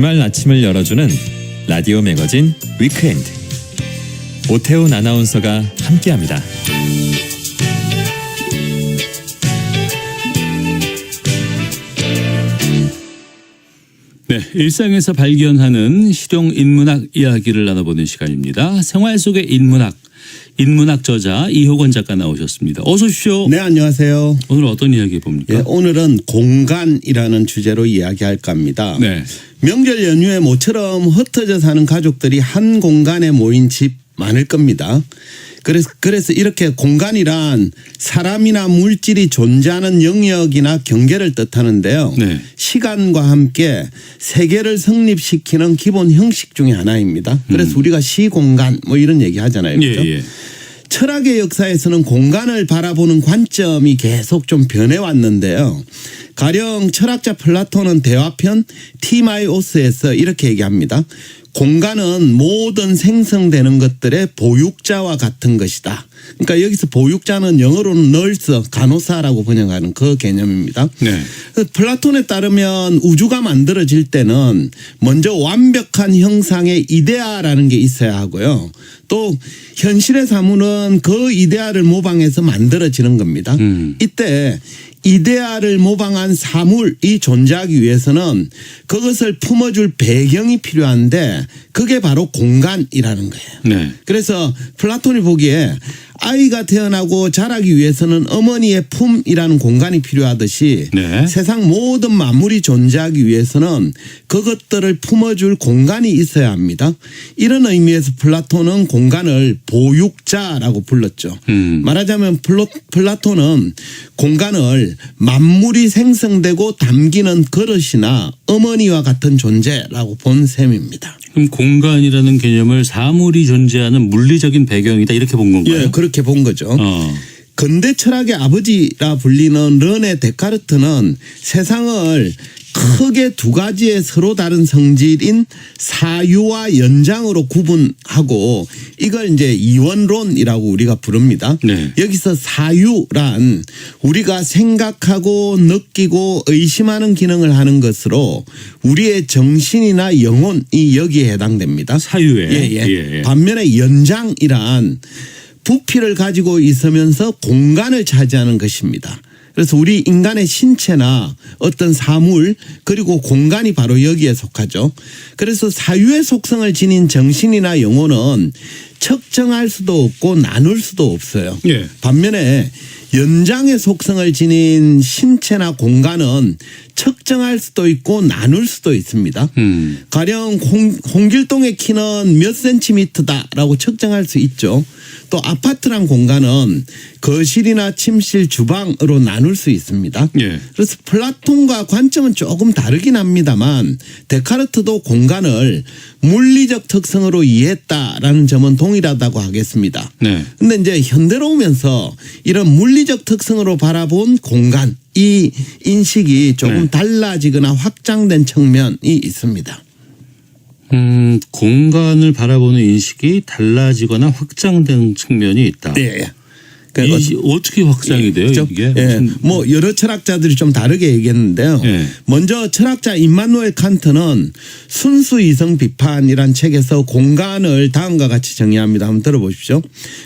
주말 아침을 열어주는 라디오 매거진 위크엔드. 오태훈 아나운서가 함께합니다. 네, 일상에서 발견하는 실용 인문학 이야기를 나눠보는 시간입니다. 생활 속의 인문학, 인문학 저자 이호건 작가 나오셨습니다. 어서 오십시오. 네, 안녕하세요. 오늘 어떤 이야기 봅니까? 예, 오늘은 공간이라는 주제로 이야기할까 합니다. 네. 명절 연휴에 모처럼 흩어져 사는 가족들이 한 공간에 모인 집 많을 겁니다. 그래서 그래서 이렇게 공간이란 사람이나 물질이 존재하는 영역이나 경계를 뜻하는데요. 네. 시간과 함께 세계를 성립시키는 기본 형식 중에 하나입니다. 그래서 우리가 시공간 뭐 이런 얘기 하잖아요. 음. 예, 그렇죠? 예. 철학의 역사에서는 공간을 바라보는 관점이 계속 좀 변해왔는데요. 가령 철학자 플라톤은 대화편 티마이오스에서 이렇게 얘기합니다. 공간은 모든 생성되는 것들의 보육자와 같은 것이다. 그러니까 여기서 보육자는 영어로는 널스, 간호사라고 번역하는 그 개념입니다. 네. 그 플라톤에 따르면 우주가 만들어질 때는 먼저 완벽한 형상의 이데아라는 게 있어야 하고요. 또 현실의 사물은 그 이데아를 모방해서 만들어지는 겁니다. 음. 이때 이데아를 모방한 사물이 존재하기 위해서는 그것을 품어줄 배경이 필요한데 그게 바로 공간이라는 거예요. 네. 그래서 플라톤이 보기에 아이가 태어나고 자라기 위해서는 어머니의 품이라는 공간이 필요하듯이 네. 세상 모든 만물이 존재하기 위해서는 그것들을 품어줄 공간이 있어야 합니다. 이런 의미에서 플라톤은 공간을 보육자라고 불렀죠. 음. 말하자면 플로, 플라톤은 공간을 만물이 생성되고 담기는 그릇이나 어머니와 같은 존재라고 본 셈입니다. 그럼 공간이라는 개념을 사물이 존재하는 물리적인 배경이다 이렇게 본 건가요? 예, 그렇게 본 거죠. 어. 근대 철학의 아버지라 불리는 르네 데카르트는 세상을 크게 두 가지의 서로 다른 성질인 사유와 연장으로 구분하고 이걸 이제 이원론이라고 우리가 부릅니다. 네. 여기서 사유란 우리가 생각하고 느끼고 의심하는 기능을 하는 것으로 우리의 정신이나 영혼이 여기에 해당됩니다. 사유에. 예, 예. 예, 예. 반면에 연장이란 부피를 가지고 있으면서 공간을 차지하는 것입니다. 그래서 우리 인간의 신체나 어떤 사물 그리고 공간이 바로 여기에 속하죠. 그래서 사유의 속성을 지닌 정신이나 영혼은 측정할 수도 없고 나눌 수도 없어요. 예. 반면에 연장의 속성을 지닌 신체나 공간은 측정할 수도 있고 나눌 수도 있습니다. 음. 가령 홍, 홍길동의 키는 몇 센티미터다라고 측정할 수 있죠. 또 아파트란 공간은 거실이나 침실, 주방으로 나눌 수 있습니다. 예. 그래서 플라톤과 관점은 조금 다르긴 합니다만 데카르트도 공간을 물리적 특성으로 이해했다라는 점은 동일하다고 하겠습니다. 네. 근데 이제 현대로 오면서 이런 물리적 특성으로 바라본 공간 이 인식이 조금 네. 달라지거나 확장된 측면이 있습니다. 음, 공간을 바라보는 인식이 달라지거나 확장된 측면이 있다. 예. 그 이, 어떻게 확장이 돼요? 그죠? 이게 예. 뭐 여러 철학자들이 좀 다르게 얘기했는데요. 예. 먼저 철학자 임마누엘 칸트는 순수 이성 비판이란 책에서 공간을 다음과 같이 정의합니다. 한번 들어보십시오.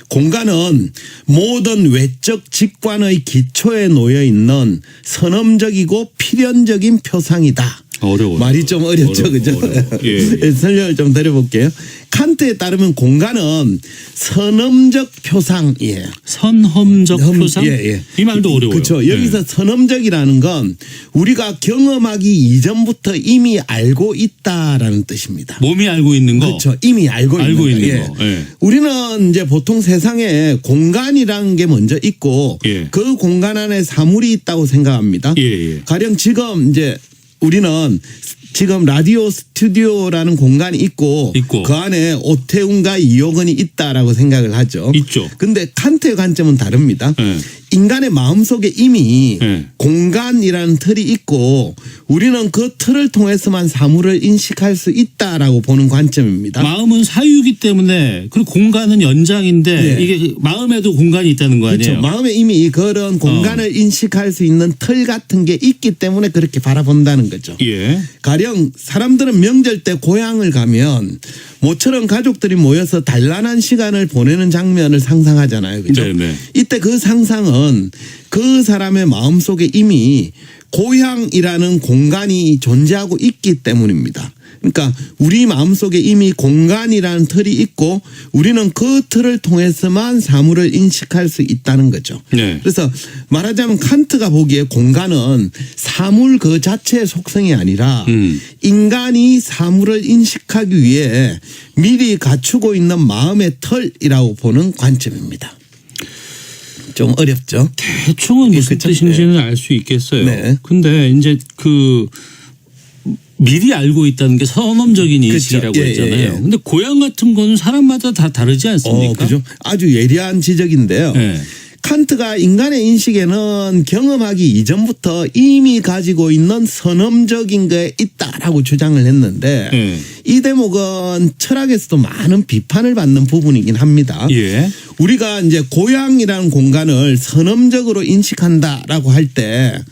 공간은 모든 외적 직관의 기초에 놓여 있는 선험적이고 필연적인 표상이다. 어려워요. 말이 좀 어렵죠, 어려워, 그죠? 어려워. 예, 예. 설명을 좀 드려볼게요. 칸트에 따르면 공간은 선험적 표상이에요. 선험적 험- 표상? 예, 예. 이 말도 어려워요. 그렇죠. 여기서 예. 선험적이라는 건 우리가 경험하기 이전부터 이미 알고 있다라는 뜻입니다. 몸이 알고 있는 거. 그렇죠. 이미 알고, 알고 있는, 있는 거. 거. 예. 우리는 이제 보통 세상에 공간이라는 게 먼저 있고 예. 그 공간 안에 사물이 있다고 생각합니다. 예, 예. 가령 지금 이제 우리는 지금 라디오 스튜디오라는 공간이 있고, 있고. 그 안에 오태훈과 이호건이 있다라고 생각을 하죠. 있죠. 근데 칸트의 관점은 다릅니다. 예. 인간의 마음속에 이미 네. 공간이라는 틀이 있고 우리는 그 틀을 통해서만 사물을 인식할 수 있다라고 보는 관점입니다. 마음은 사유이기 때문에 그리고 공간은 연장인데 네. 이게 마음에도 공간이 있다는 거 그렇죠. 아니에요? 마음에 이미 그런 공간을 인식할 수 있는 틀 같은 게 있기 때문에 그렇게 바라본다는 거죠. 예. 가령 사람들은 명절 때 고향을 가면 모처럼 가족들이 모여서 단란한 시간을 보내는 장면을 상상하잖아요. 그죠? 네 네. 이때 그 상상은 그 사람의 마음 속에 이미 고향이라는 공간이 존재하고 있기 때문입니다. 그러니까 우리 마음속에 이미 공간이라는 틀이 있고 우리는 그 틀을 통해서만 사물을 인식할 수 있다는 거죠. 네. 그래서 말하자면 칸트가 보기에 공간은 사물 그 자체의 속성이 아니라 음. 인간이 사물을 인식하기 위해 미리 갖추고 있는 마음의 털이라고 보는 관점입니다. 좀 어렵죠? 대충은 무슨 그쵸? 뜻인지는 알 수 있겠어요. 네. 근데 이제 그 미리 알고 있다는 게 선험적인. 인식이라고 예, 예, 했잖아요. 예. 근데 고향 같은 거는 사람마다 다 다르지 않습니까? 어, 그죠? 아주 예리한 지적인데요. 네. 칸트가 인간의 인식에는 경험하기 이전부터 이미 가지고 있는 선험적인 게 있다라고 주장을 했는데 네. 이 대목은 철학에서도 많은 비판을 받는 부분이긴 합니다. 예. 우리가 이제 고향이라는 공간을 선험적으로 인식한다라고 할 때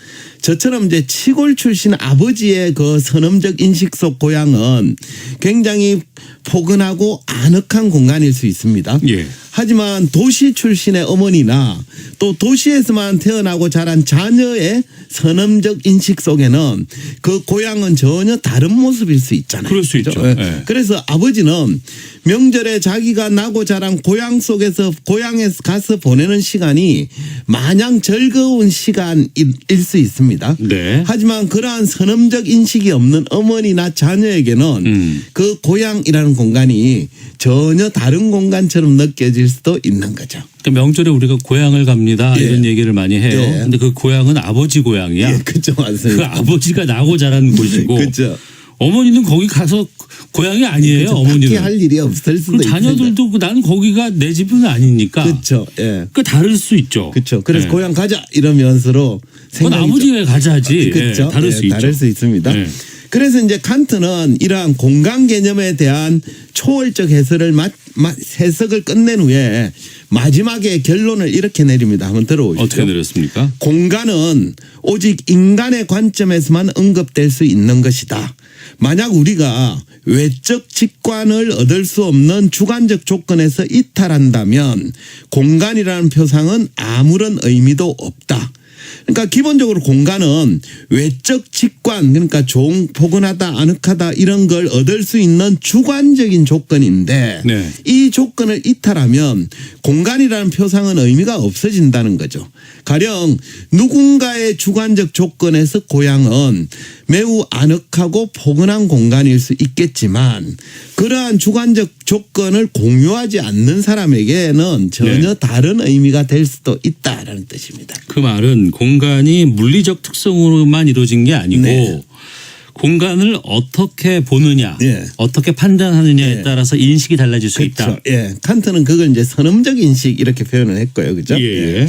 저처럼 이제 시골 출신 아버지의 그 선험적 인식 속 고향은 굉장히 포근하고 아늑한 공간일 수 있습니다. 예. 하지만 도시 출신의 어머니나 또 도시에서만 태어나고 자란 자녀의 선험적 인식 속에는 그 고향은 전혀 다른 모습일 수 있잖아요. 그럴 수 그죠? 있죠. 예. 예. 그래서 아버지는 명절에 자기가 나고 자란 고향 속에서 고향에 가서 보내는 시간이 마냥 즐거운 시간일 수 있습니다. 네. 하지만 그러한 선험적 인식이 없는 어머니나 자녀에게는 음. 그 고향이라는 공간이 전혀 다른 공간처럼 느껴질 수도 있는 거죠. 그러니까 명절에 우리가 고향을 갑니다 예. 이런 얘기를 많이 해요. 예. 근데 그 고향은 아버지 고향이야. 예, 그죠, 그 맞습니다. 아버지가 나고 자란 곳이고 그죠. 어머니는 거기 가서 고향이 아니에요. 그렇죠. 어머니는. 할 일이 없을 수도 그리고 자녀들도 그 나는 거기가 내 집은 아니니까. 그렇죠. 예. 그 다를 수 있죠. 그렇죠. 그래서 예. 고향 가자 이러면서로 그건 아버지가 가자지. 그렇죠. 예, 다를 예, 수 있죠. 다를 수 있습니다. 예. 그래서 이제 칸트는 이러한 공간 개념에 대한 초월적 해설을 마, 마, 해석을 끝낸 후에 마지막에 결론을 이렇게 내립니다. 한번 들어보시죠. 어떻게 내렸습니까? 공간은 오직 인간의 관점에서만 언급될 수 있는 것이다. 만약 우리가 외적 직관을 얻을 수 없는 주관적 조건에서 이탈한다면 공간이라는 표상은 아무런 의미도 없다. 그러니까 기본적으로 공간은 외적 직관 그러니까 종 포근하다 아늑하다 이런 걸 얻을 수 있는 주관적인 조건인데 네. 이 조건을 이탈하면 공간이라는 표상은 의미가 없어진다는 거죠. 가령 누군가의 주관적 조건에서 고향은 매우 아늑하고 포근한 공간일 수 있겠지만 그러한 주관적 조건을 공유하지 않는 사람에게는 전혀 네. 다른 의미가 될 수도 있다라는 뜻입니다. 그 말은 공간이 물리적 특성으로만 이루어진 게 아니고 네. 공간을 어떻게 보느냐, 예. 어떻게 판단하느냐에 예. 따라서 인식이 달라질 수 있다. 그렇죠. 예. 칸트는 그걸 이제 선험적 인식 이렇게 표현을 했고요. 그죠? 예.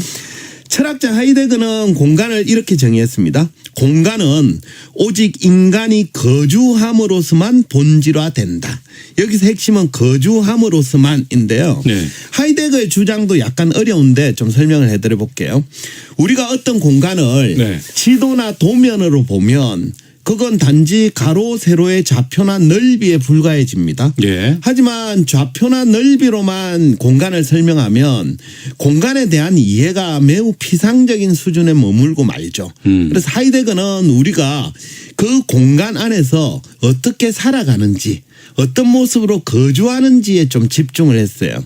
철학자 하이데거는 공간을 이렇게 정의했습니다. 공간은 오직 인간이 거주함으로서만 본질화된다. 여기서 핵심은 거주함으로서만인데요. 네. 하이데거의 주장도 약간 어려운데 좀 설명을 해드려 볼게요. 우리가 어떤 공간을 네. 지도나 도면으로 보면 그건 단지 가로 세로의 좌표나 넓이에 불과해집니다. 예. 하지만 좌표나 넓이로만 공간을 설명하면 공간에 대한 이해가 매우 피상적인 수준에 머물고 말죠. 음. 그래서 하이데거는 우리가 그 공간 안에서 어떻게 살아가는지 어떤 모습으로 거주하는지에 좀 집중을 했어요.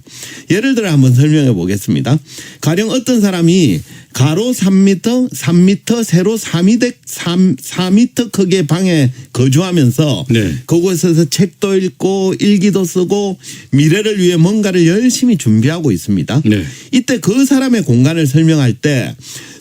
예를 들어 한번 설명해 보겠습니다. 가령 어떤 사람이 가로 3m, 3m, 세로 4m, 3, 4m 크기의 방에 거주하면서 네. 그곳에서 책도 읽고 일기도 쓰고 미래를 위해 뭔가를 열심히 준비하고 있습니다. 네. 이때 그 사람의 공간을 설명할 때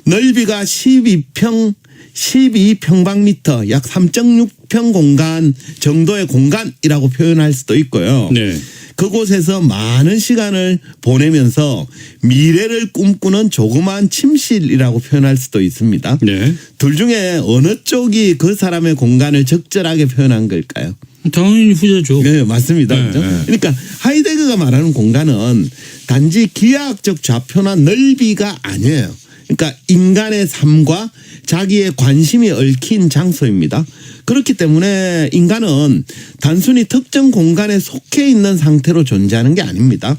넓이가 12평 12평방미터 약 3.6평 공간 정도의 공간이라고 표현할 수도 있고요. 네. 그곳에서 많은 시간을 보내면서 미래를 꿈꾸는 조그마한 침실이라고 표현할 수도 있습니다. 네. 둘 중에 어느 쪽이 그 사람의 공간을 적절하게 표현한 걸까요? 당연히 후자죠. 네, 맞습니다. 네, 그죠? 네. 그러니까 하이데거가 말하는 공간은 단지 기하학적 좌표나 넓이가 아니에요. 그러니까 인간의 삶과 자기의 관심이 얽힌 장소입니다. 그렇기 때문에 인간은 단순히 특정 공간에 속해 있는 상태로 존재하는 게 아닙니다.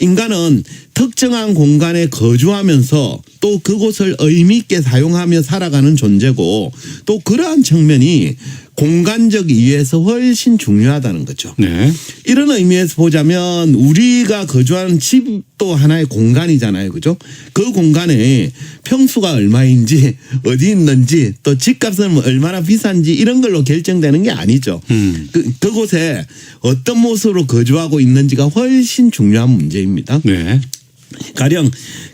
인간은 특정한 공간에 거주하면서 또 그곳을 의미 있게 사용하며 살아가는 존재고 또 그러한 측면이 공간적 이유에서 훨씬 중요하다는 거죠. 네. 이런 의미에서 보자면 우리가 거주하는 집도 하나의 공간이잖아요. 그죠? 그 공간에 평수가 얼마인지 어디 있는지 또 집값은 얼마나 비싼지 이런 걸로 결정되는 게 아니죠. 음. 그, 그곳에 어떤 모습으로 거주하고 있는지가 훨씬 중요한 문제입니다. 네. 가령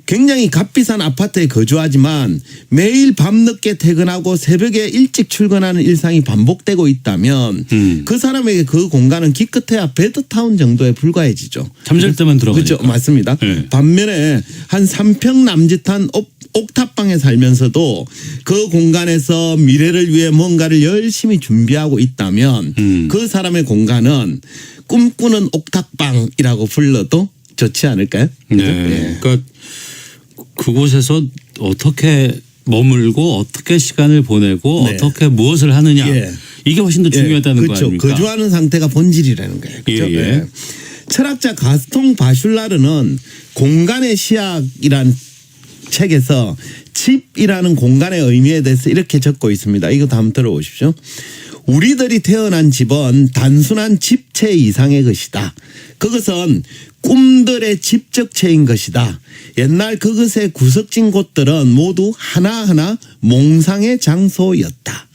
굉장히 값비싼 아파트에 거주하지만 매일 밤늦게 퇴근하고 새벽에 일찍 출근하는 일상이 반복되고 있다면 음. 그 사람에게 그 공간은 기껏해야 베드타운 정도에 불과해지죠. 잠잘 때만 들어가니까. 그렇죠. 맞습니다. 네. 반면에 한 3평 남짓한 옥, 옥탑방에 살면서도 그 공간에서 미래를 위해 뭔가를 열심히 준비하고 있다면 음. 그 사람의 공간은 꿈꾸는 옥탑방이라고 불러도 좋지 않을까요? 네. 예. 그러니까 그곳에서 어떻게 머물고 어떻게 시간을 보내고 네. 어떻게 무엇을 하느냐 예. 이게 훨씬 더 중요하다는 예, 거 그렇죠. 아닙니까? 거주하는 상태가 본질이라는 거예요. 그렇죠? 예, 예. 예. 철학자 가스통 바슐라르는 공간의 시학이란 책에서 집이라는 공간의 의미에 대해서 이렇게 적고 있습니다. 이것도 한번 들어보십시오. 우리들이 태어난 집은 단순한 집체 이상의 것이다. 그것은 꿈들의 집적체인 것이다. 옛날 그것의 구석진 곳들은 모두 하나하나 몽상의 장소였다.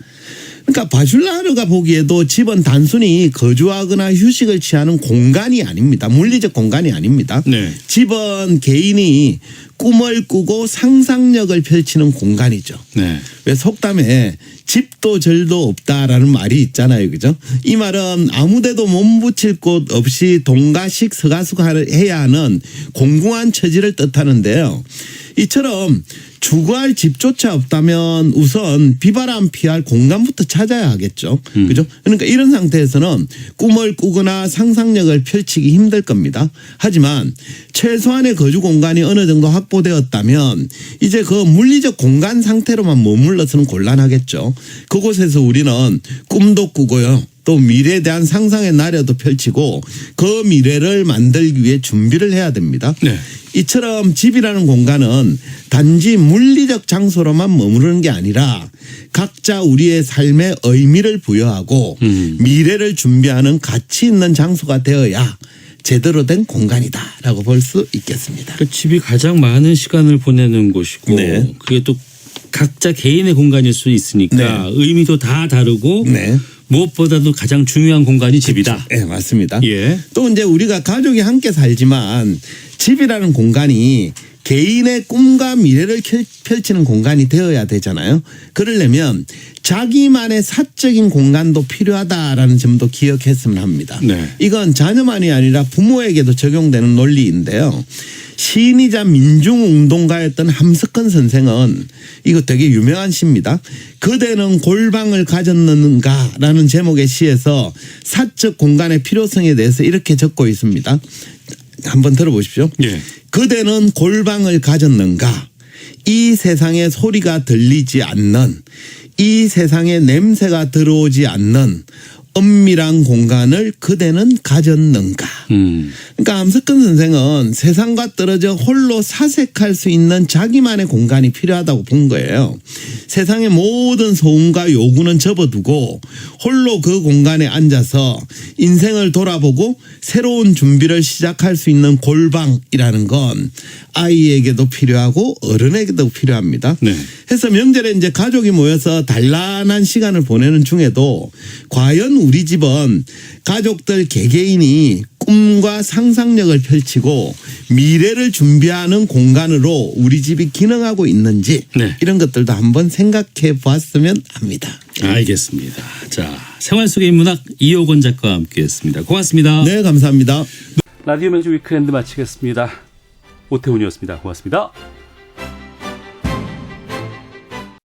그러니까 바슐라르가 보기에도 집은 단순히 거주하거나 휴식을 취하는 공간이 아닙니다. 물리적 공간이 아닙니다. 네. 집은 개인이 꿈을 꾸고 상상력을 펼치는 공간이죠. 네. 왜 속담에 집도 절도 없다라는 말이 있잖아요. 그죠? 이 말은 아무데도 몸 붙일 곳 없이 동가식 서가수가를 해야 하는 공공한 처지를 뜻하는데요. 이처럼 주거할 집조차 없다면 우선 비바람 피할 공간부터 찾아야 하겠죠. 그죠? 그러니까 이런 상태에서는 꿈을 꾸거나 상상력을 펼치기 힘들 겁니다. 하지만 최소한의 거주 공간이 어느 정도 확보되었다면 이제 그 물리적 공간 상태로만 머물러서는 곤란하겠죠. 그곳에서 우리는 꿈도 꾸고요. 또 미래에 대한 상상의 나래도 펼치고 그 미래를 만들기 위해 준비를 해야 됩니다. 네. 이처럼 집이라는 공간은 단지 물리적 장소로만 머무르는 게 아니라 각자 우리의 삶에 의미를 부여하고 음. 미래를 준비하는 가치 있는 장소가 되어야 제대로 된 공간이다라고 볼 수 있겠습니다. 그 집이 가장 많은 시간을 보내는 곳이고 네. 그게 또 각자 개인의 공간일 수 있으니까 네. 의미도 다 다르고 네. 무엇보다도 가장 중요한 공간이 집이다. 네, 맞습니다. 예. 또 이제 우리가 가족이 함께 살지만 집이라는 공간이 개인의 꿈과 미래를 펼- 펼치는 공간이 되어야 되잖아요. 그러려면 자기만의 사적인 공간도 필요하다라는 점도 기억했으면 합니다. 네. 이건 자녀만이 아니라 부모에게도 적용되는 논리인데요. 시인이자 민중운동가였던 함석헌 선생은 이거 되게 유명한 시입니다. 그대는 골방을 가졌는가 라는 제목의 시에서 사적 공간의 필요성에 대해서 이렇게 적고 있습니다. 한번 들어보십시오. 예. 그대는 골방을 가졌는가? 이 세상에 소리가 들리지 않는, 이 세상에 냄새가 들어오지 않는 엄밀한 공간을 그대는 가졌는가? 음. 그러니까 함석근 선생은 세상과 떨어져 홀로 사색할 수 있는 자기만의 공간이 필요하다고 본 거예요. 세상의 모든 소음과 요구는 접어두고 홀로 그 공간에 앉아서 인생을 돌아보고 새로운 준비를 시작할 수 있는 골방이라는 건 아이에게도 필요하고 어른에게도 필요합니다. 네. 해서 명절에 이제 가족이 모여서 단란한 시간을 보내는 중에도 과연 우리 집은 가족들 개개인이 꿈과 상상력을 펼치고 미래를 준비하는 공간으로 우리 집이 기능하고 있는지 네. 이런 것들도 한번 생각해 보았으면 합니다. 알겠습니다. 자, 생활 속의 인문학 이호건 작가와 함께했습니다. 고맙습니다. 네, 감사합니다. 라디오 명주 위크엔드 마치겠습니다. 오태훈이었습니다. 고맙습니다.